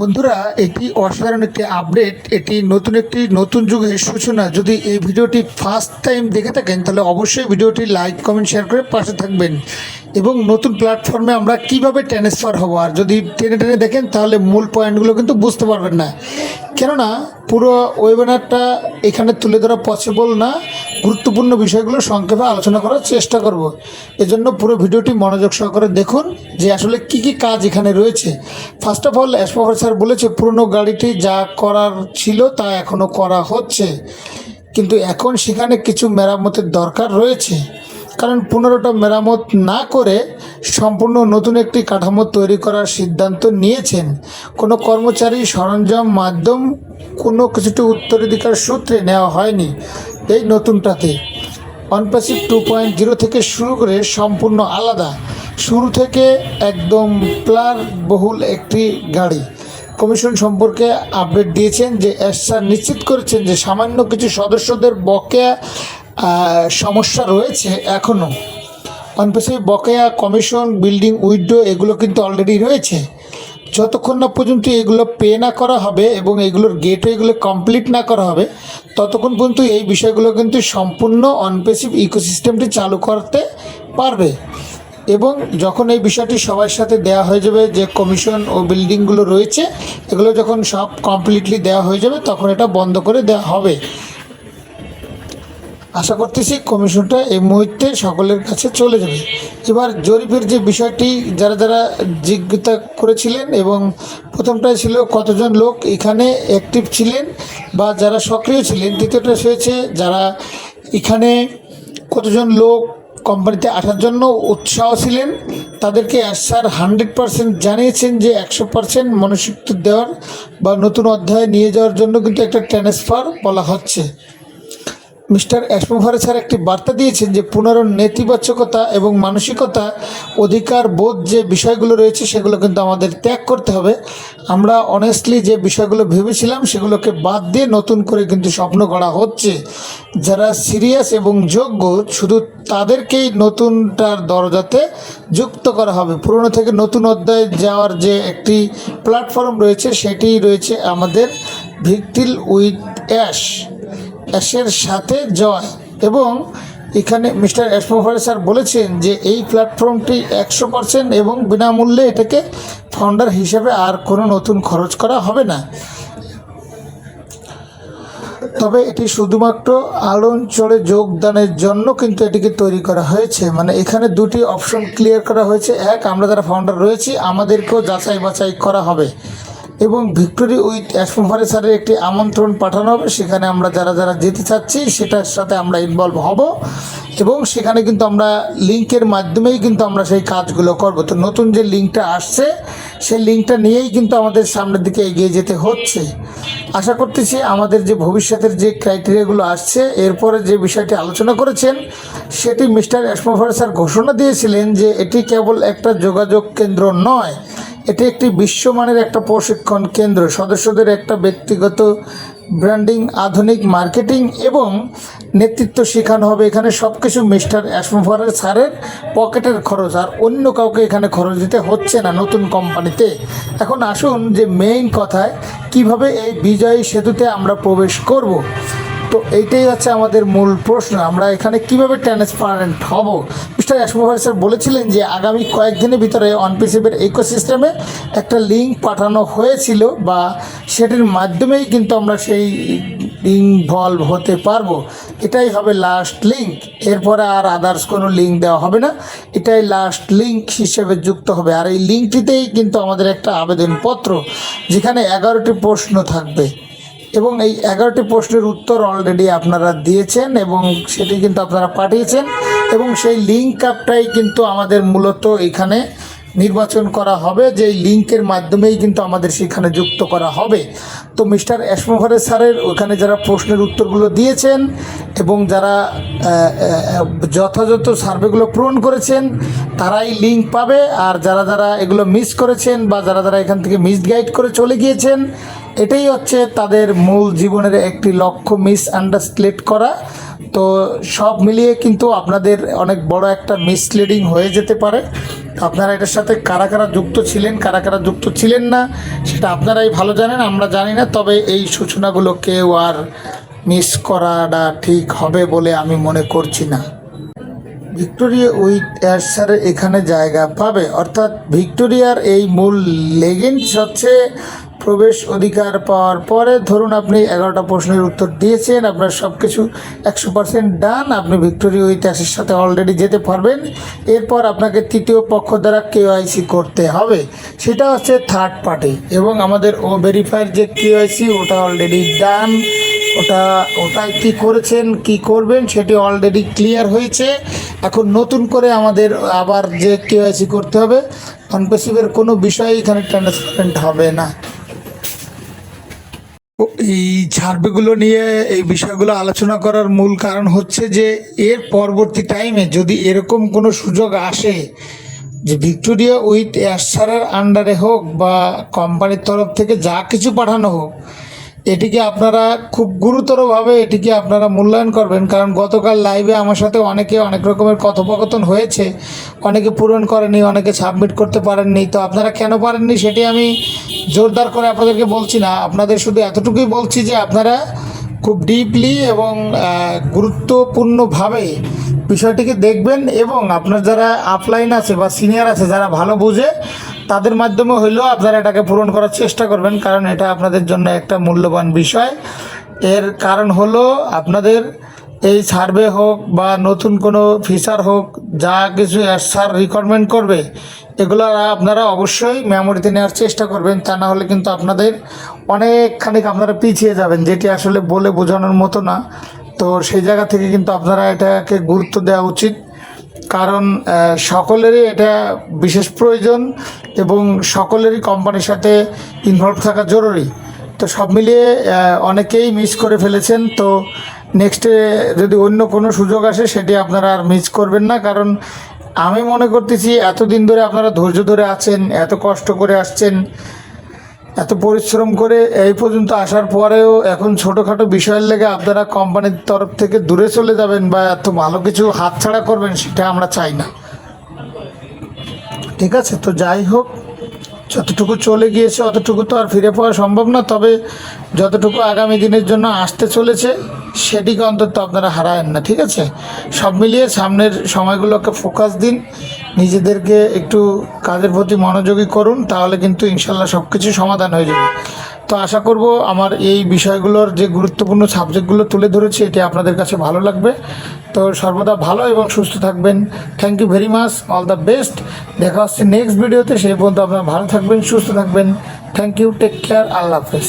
বন্ধুরা এটি অসাধারণ একটি আপডেট এটি নতুন একটি নতুন যুগের সূচনা। যদি এই ভিডিওটি ফার্স্ট টাইম দেখে থাকেন, তাহলে অবশ্যই ভিডিওটি লাইক কমেন্ট শেয়ার করে পাশে থাকবেন। এবং নতুন প্ল্যাটফর্মে আমরা কীভাবে ট্রান্সফার হব? আর যদি টেনে টেনে দেখেন, তাহলে মূল পয়েন্টগুলো কিন্তু বুঝতে পারবেন না। কেননা, পুরো ওয়েবিনারটা এখানে তুলে ধরা পসিবল না। গুরুত্বপূর্ণ বিষয়গুলো সংক্ষেপে আলোচনা করার চেষ্টা করব। এজন্য পুরো ভিডিওটি মনোযোগ সহকারে দেখুন যে আসলে কি কি কাজ এখানে রয়েছে। ফার্স্ট অফ অল অ্যাসপাফার স্যার বলেছে, পুরনো গাড়িটি যা করার ছিল তা এখনও করা হচ্ছে। কিন্তু এখন সেখানে কিছু মেরামতের দরকার রয়েছে। কারণ পনেরোটা মেরামত না করে সম্পূর্ণ নতুন একটি কাঠামো তৈরি করার সিদ্ধান্ত নিয়েছেন। কোনো কর্মচারী সরঞ্জাম মাধ্যম কোনো কিছুটি উত্তরাধিকার সূত্রে নেওয়া হয়নি এই নতুনটাতে। অনপ্যাসিভ টু পয়েন্ট জিরো থেকে শুরু করে সম্পূর্ণ আলাদা। শুরু থেকে একদম প্লার বহুল একটি গাড়ি। কমিশন সম্পর্কে আপডেট দিয়েছেন যে এস নিশ্চিত করেছেন যে, সামান্য কিছু সদস্যদের বকেয়া সমস্যা রয়েছে এখনও অনপেসিভ বকেয়া কমিশন, বিল্ডিং উইডো এগুলো কিন্তু অলরেডি রয়েছে। যতক্ষণ না পর্যন্ত এগুলো পে না করা হবে এবং এগুলোর গেটও এগুলো কমপ্লিট না করা হবে, ততক্ষণ পর্যন্ত এই বিষয়গুলো কিন্তু সম্পূর্ণ অনপেসিভ ইকোসিস্টেমটি চালু করতে পারবে। এবং যখন এই বিষয়টি সবার সাথে দেওয়া হয়ে যাবে, যে কমিশন ও বিল্ডিংগুলো রয়েছে, এগুলো যখন সব কমপ্লিটলি দেওয়া হয়ে যাবে, তখন এটা বন্ধ করে দেওয়া হবে। আশা করতেছি কমিশনটা এই মুহূর্তে সকলের কাছে চলে যাবে। এবার জরিপের যে বিষয়টি যারা যারা জিজ্ঞাসা করেছিলেন এবং প্রথমটা ছিল কতজন লোক এখানে অ্যাক্টিভ ছিলেন বা যারা সক্রিয় ছিলেন, দ্বিতীয়টা হয়েছে যারা এখানে কতজন লোক কোম্পানিতে আসার জন্য উৎসাহ ছিলেন, তাদেরকে স্যার হান্ড্রেড পার্সেন্ট জানিয়েছেন যে একশো পার্সেন্ট মনুষ্যত্ব দেওয়ার বা নতুন অধ্যায়ে নিয়ে যাওয়ার জন্য কিন্তু একটা ট্রান্সফার বলা হচ্ছে। মিস্টার অ্যাসমোভারে স্যার একটি বার্তা দিয়েছেন যে পুনর নেতিবাচকতা এবং মানসিকতা অধিকার বোধ যে বিষয়গুলো রয়েছে সেগুলো কিন্তু আমাদের ত্যাগ করতে হবে। আমরা অনেস্টলি যে বিষয়গুলো ভেবেছিলাম সেগুলোকে বাদ দিয়ে নতুন করে কিন্তু স্বপ্ন গড়া হচ্ছে। যারা সিরিয়াস এবং যোগ্য শুধু তাদেরকেই নতুনটার দরজাতে যুক্ত করা হবে। পুরনো থেকে নতুন অধ্যায়ে যাওয়ার যে একটি প্ল্যাটফর্ম রয়েছে সেটি রয়েছে আমাদের ভিক্টিল উইথ অ্যাশ। অ্যাশের সাথে জয়। এবং এখানে মিস্টার অ্যাসমোফারে স্যার বলেছেন যে এই প্ল্যাটফর্মটি একশো পার্সেন্ট এবং বিনামূল্যে এটাকে ফাউন্ডার হিসেবে আর কোনো নতুন খরচ করা হবে না। তবে এটি শুধুমাত্র আলোচরে যোগদানের জন্য কিন্তু এটিকে তৈরি করা হয়েছে। মানে এখানে দুটি অপশন ক্লিয়ার করা হয়েছে। এক, আমরা যারা ফাউন্ডার রয়েছি, আমাদেরকেও যাচাই বাছাই করা হবে। এবং ভিক্টোরি উইথ স্যারের একটি আমন্ত্রণ পাঠানো হবে। সেখানে আমরা যারা যারা যেতে চাচ্ছি, সেটার সাথে আমরা ইনভলভ হব এবং সেখানে কিন্তু আমরা লিঙ্কের মাধ্যমেই কিন্তু আমরা সেই কাজগুলো করব। তো নতুন যে লিঙ্কটা আসছে, সেই লিঙ্কটা নিয়েই কিন্তু আমাদের সামনের দিকে এগিয়ে যেতে হচ্ছে। আশা করতেছি আমাদের যে ভবিষ্যতের যে ক্রাইটেরিয়াগুলো আসছে, এরপরে যে বিষয়টি আলোচনা করেছেন, সেটি মিস্টার অ্যাসমোফার স্যার ঘোষণা দিয়েছিলেন যে এটি কেবল একটা যোগাযোগ কেন্দ্র নয় এটি একটি বিশ্বমানের একটা প্রশিক্ষণ কেন্দ্র। সদস্যদের একটা ব্যক্তিগত ব্র্যান্ডিং, আধুনিক মার্কেটিং এবং নেতৃত্ব শেখানো হবে। এখানে সব কিছু মিস্টার অ্যাসমোফারের স্যারের পকেটের খরচ আর অন্য কাউকে এখানে খরচ দিতে হচ্ছে না নতুন কোম্পানিতে। এখন আসুন যে মেইন কথায়, কীভাবে এই বিজয়ী সেতুতে আমরা প্রবেশ করব? তো এইটাই হচ্ছে আমাদের মূল প্রশ্ন। আমরা এখানে কীভাবে ট্রান্সপারেন্ট হব? মিস্টার অ্যাসমোভার স্যার বলেছিলেন যে আগামী কয়েকদিনের ভিতরে অনপিসিপের ইকোসিস্টেমে একটা লিঙ্ক পাঠানো হয়েছিল বা সেটির মাধ্যমেই কিন্তু আমরা সেই ইনভলভ হতে পারব। এটাই হবে লাস্ট লিঙ্ক এরপরে আর আদার্স কোনো লিঙ্ক দেওয়া হবে না। এটাই লাস্ট লিঙ্ক হিসেবে যুক্ত হবে। আর এই লিঙ্কটিতেই কিন্তু আমাদের একটা আবেদনপত্র, যেখানে এগারোটি প্রশ্ন থাকবে। এবং এই এগারোটি প্রশ্নের উত্তর অলরেডি আপনারা দিয়েছেন এবং সেটি কিন্তু আপনারা পাঠিয়েছেন। এবং সেই লিঙ্ক আপটাই কিন্তু আমাদের মূলত এখানে নির্বাচন করা হবে, যে লিঙ্কের মাধ্যমেই কিন্তু আমাদের সেখানে যুক্ত করা হবে। তো মিস্টার অ্যাসমোভারে স্যারের ওখানে যারা প্রশ্নের উত্তরগুলো দিয়েছেন এবং যারা যথাযথ সার্ভেগুলো পূরণ করেছেন, তারাই লিঙ্ক পাবে। আর যারা যারা এগুলো মিস করেছেন বা যারা যারা এখান থেকে মিস গাইড করে চলে গিয়েছেন, এটাই হচ্ছে তাদের মূল জীবনের একটি লক্ষ্য মিস আন্ডারস্টেট করা। তো সব মিলিয়ে কিন্তু আপনাদের অনেক বড় একটা মিসলিডিং হয়ে যেতে পারে। আপনারা এটার সাথে কারা কারা যুক্ত ছিলেন, কারা কারা যুক্ত ছিলেন না, সেটা আপনারাই ভালো জানেন, আমরা জানি না, তবে এই সূচনাগুলো কেউ আর মিস করাটা ঠিক হবে বলে আমি মনে করছি না। ভিক্টোরিয়া উইথ অ্যাসারের এখানে জায়গা পাবে। অর্থাৎ ভিক্টোরিয়ার এই মূল লেগেন্স হচ্ছে প্রবেশ অধিকার পাওয়ার পরে ধরুন আপনি এগারোটা প্রশ্নের উত্তর দিয়েছেন, আপনার সব কিছু একশো পার্সেন্ট ডান আপনি ভিক্টোরিয়া অ্যাসের সাথে অলরেডি যেতে পারবেন। এরপর আপনাকে তৃতীয় পক্ষ দ্বারা কেওআইসি করতে হবে। সেটা হচ্ছে থার্ড পার্টি এবং আমাদের ও ভেরিফায়ার যে কেওআইসি ওটা অলরেডি ডান ওটা, ওটাই কি করেছেন, কি করবেন, সেটি অলরেডি ক্লিয়ার হয়েছে। এখন নতুন করে আমাদের আবার যে কেওয়াইসি করতে হবে নন কোনো বিষয় এখানে ট্রান্সপারেন্ট হবে না। এই সার্ভেগুলো নিয়ে এই বিষয়গুলো আলোচনা করার মূল কারণ হচ্ছে যে এর পরবর্তী টাইমে যদি এরকম কোনো সুযোগ আসে যে ভিক্টোরিয়া উইথ এয়ারসারের আন্ডারে হোক বা কোম্পানির তরফ থেকে যা কিছু পাঠানো হোক এটিকে আপনারা খুব গুরুতরভাবে এটিকে আপনারা মূল্যায়ন করবেন, কারণ গতকাল লাইভে আমার সাথে অনেকে অনেক রকমের কথোপকথন হয়েছে, অনেকে পূরণ করেনি, অনেকে সাবমিট করতে পারেননি। তো আপনারা কেন পারেননি সেটি আমি জোরদার করে আপনাদেরকে বলছি না। আপনাদের শুধু এতটুকুই বলছি যে আপনারা খুব ডিপলি এবং গুরুত্বপূর্ণভাবে বিষয়টিকে দেখবেন এবং আপনার যারা আপলাইন আছে বা সিনিয়র আছে, যারা ভালো বুঝে তাদের মাধ্যমে হইলেও আপনারা এটাকে পূরণ করার চেষ্টা করবেন, কারণ এটা আপনাদের জন্য একটা মূল্যবান বিষয়। এর কারণ হলো আপনাদের এই সার্ভে হোক বা নতুন কোনো ফিচার হোক, যা কিছু স্যার রিকোয়ারমেন্ট করবে, এগুলো আপনারা অবশ্যই মেমোরিতে নেওয়ার চেষ্টা করবেন, তা না হলে কিন্তু আপনাদের অনেকখানি আপনারা পিছিয়ে যাবেন, যেটি আসলে বলে বোঝানোর মতো না। তো সেই জায়গা থেকে কিন্তু আপনারা এটাকে গুরুত্ব দেওয়া উচিত। কারণ সকলেরই এটা বিশেষ প্রয়োজন এবং সকলেরই কোম্পানির সাথে ইনভলভ থাকা জরুরি। তো সব মিলিয়ে অনেকেই মিস করে ফেলেছেন। তো নেক্সটে যদি অন্য কোনো সুযোগ আসে, সেটি আপনারা আর মিস করবেন না। কারণ আমি মনে করতেছি, এতদিন ধরে আপনারা ধৈর্য ধরে আছেন, এত কষ্ট করে আসছেন এত পরিশ্রম করে এই পর্যন্ত আসার পরেও এখন ছোটোখাটো বিষয়ের লেগে আপনারা কোম্পানির তরফ থেকে দূরে চলে যাবেন বা এত ভালো কিছু হাতছাড়া করবেন সেটা আমরা চাই না। ঠিক আছে, তো যাই হোক, যতটুকু চলে গিয়েছে অতটুকু তো আর ফিরে পাওয়া সম্ভব না, তবে যতটুকু আগামী দিনের জন্য আসতে চলেছে সেটিকে অন্তত আপনারা হারায়েন না, ঠিক আছে? সব মিলিয়ে সামনের সময়গুলোকে ফোকাস দিন। নিজেদেরকে একটু কাজের প্রতি মনোযোগী করুন, তাহলে কিন্তু ইনশাল্লাহ সব কিছু সমাধান হয়ে যাবে। তো আশা করব আমার এই বিষয়গুলোর যে গুরুত্বপূর্ণ সাবজেক্টগুলো তুলে ধরেছি, এটি আপনাদের কাছে ভালো লাগবে। তো সর্বদা ভালো এবং সুস্থ থাকবেন। Thank you very much all the best দেখা হচ্ছে নেক্সট ভিডিওতে সেই পর্যন্ত আপনারা ভালো থাকবেন, সুস্থ থাকবেন। থ্যাংক ইউ টেক কেয়ার আল্লাহ হাফেজ।